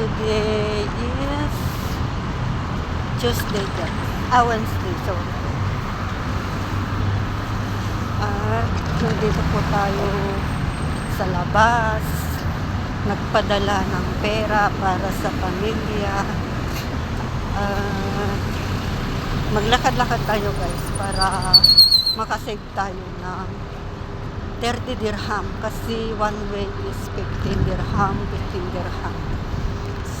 Today is Tuesday guys. Ah, Wednesday, sorry. At nandito po tayo sa labas. Nagpadala ng pera para sa pamilya. At maglakad-lakad tayo guys para makasave tayo ng 30 dirham kasi one way is 15 dirham, 15 dirham.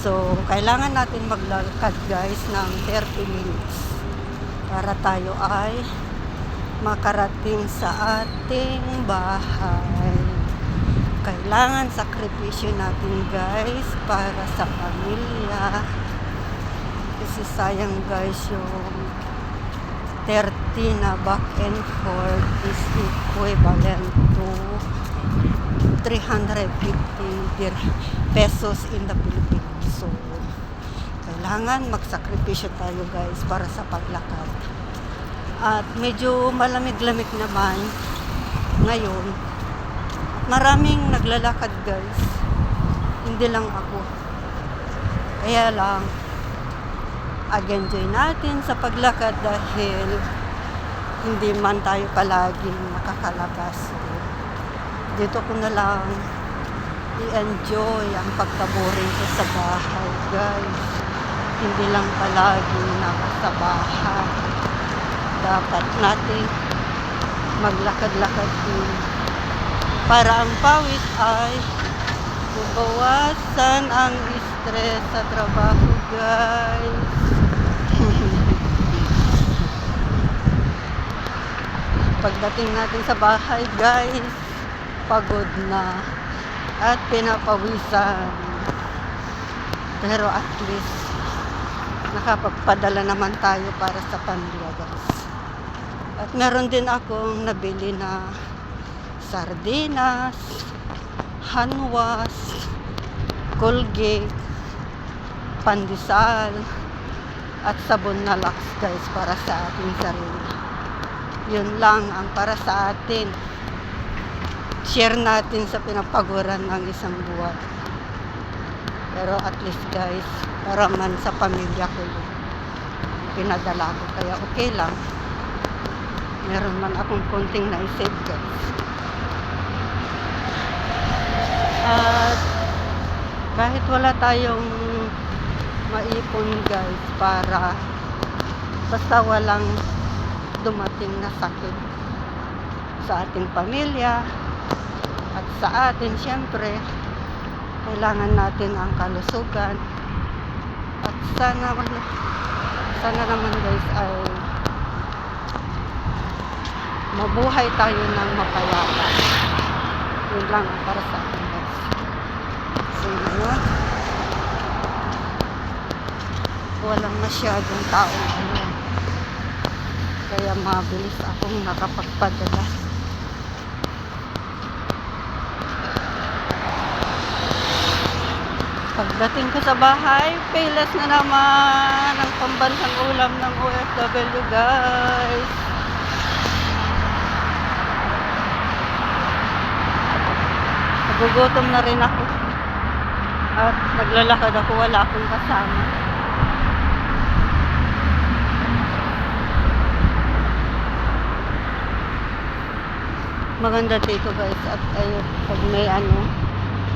So, kailangan natin maglakad guys ng 30 minutes para tayo ay makarating sa ating bahay. Kailangan sakripisyo natin guys para sa pamilya. Kasi sayang guys yung 30 na back and forth is equivalent to 350 dir- pesos in the Philippines. So, kailangan magsakripisyo tayo guys para sa paglakad. At medyo malamig-lamig naman ngayon. Maraming naglalakad guys. Hindi lang ako. Kaya lang, ag-enjoy natin sa paglakad dahil hindi man tayo palaging nakakalabas. Dito ko na lang i-enjoy ang pagkaboring ko sa bahay, guys. Hindi lang palagi nasa bahay. Dapat natin maglakad-lakad din para ang pawis ay mabawasan ang stress sa trabaho, guys. Pagdating natin sa bahay, guys, pagod na at pinapawisan. Pero at least, nakapagpadala naman tayo para sa pamilya, guys. At meron din akong nabili na sardinas, hanwas, colgate, pandesal, at sabon na lax guys para sa ating sarili. Yun lang ang para sa atin. Share natin sa pinapaguran ng isang buwan. Pero at least guys, para man sa pamilya ko yun. Pinadala ko kaya okay lang. Meron man akong konting naisave guys. At kahit wala tayong maipon guys para basta walang dumating na sakit sa ating pamilya sa atin syempre kailangan natin ang kalusugan. At sana sana naman guys ay mabuhay tayo ng mapayapa yun lang ang para sa akin guys. So yun walang masyadong taong ano. Kaya mabilis akong nakapagpadala pagdating ko sa bahay payless na naman ang pambansang ulam ng OFW guys. Nagugutom na rin ako. At naglalakad ako wala akong kasama. Maganda dito guys. At ayun pag may ano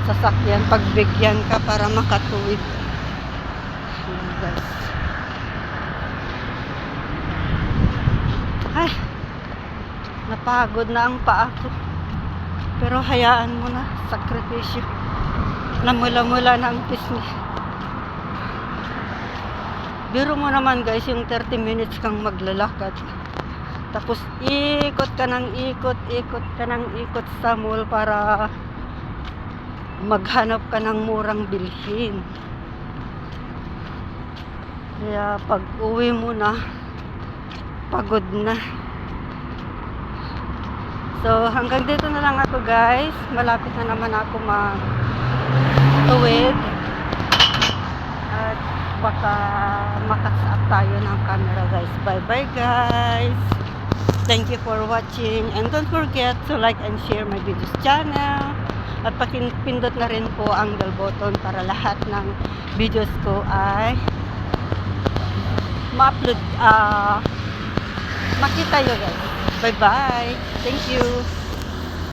sasakyan pagbigyan ka para makatuwid. Guys ay napagod na ang paa ko. Pero hayaan mo na sakripisyo. Namula-mula na ang pisngi biro mo naman guys yung 30 minutes kang maglalakad. Tapos ikot ka ng ikot, ikot ka ng ikot sa mall para maghanap ka ng murang bilhin. Kaya pag uwi mo na, pagod na. So hanggang dito na lang ako guys. Malapit na naman ako mag tuwid. At baka makasap tayo ng camera guys. Bye bye guys. Thank you for watching and don't forget to like and share my videos channel. At pakipindot na rin po ang bell button para lahat ng videos ko ay ma-upload, ah, makita nyo guys. Bye-bye. Thank you.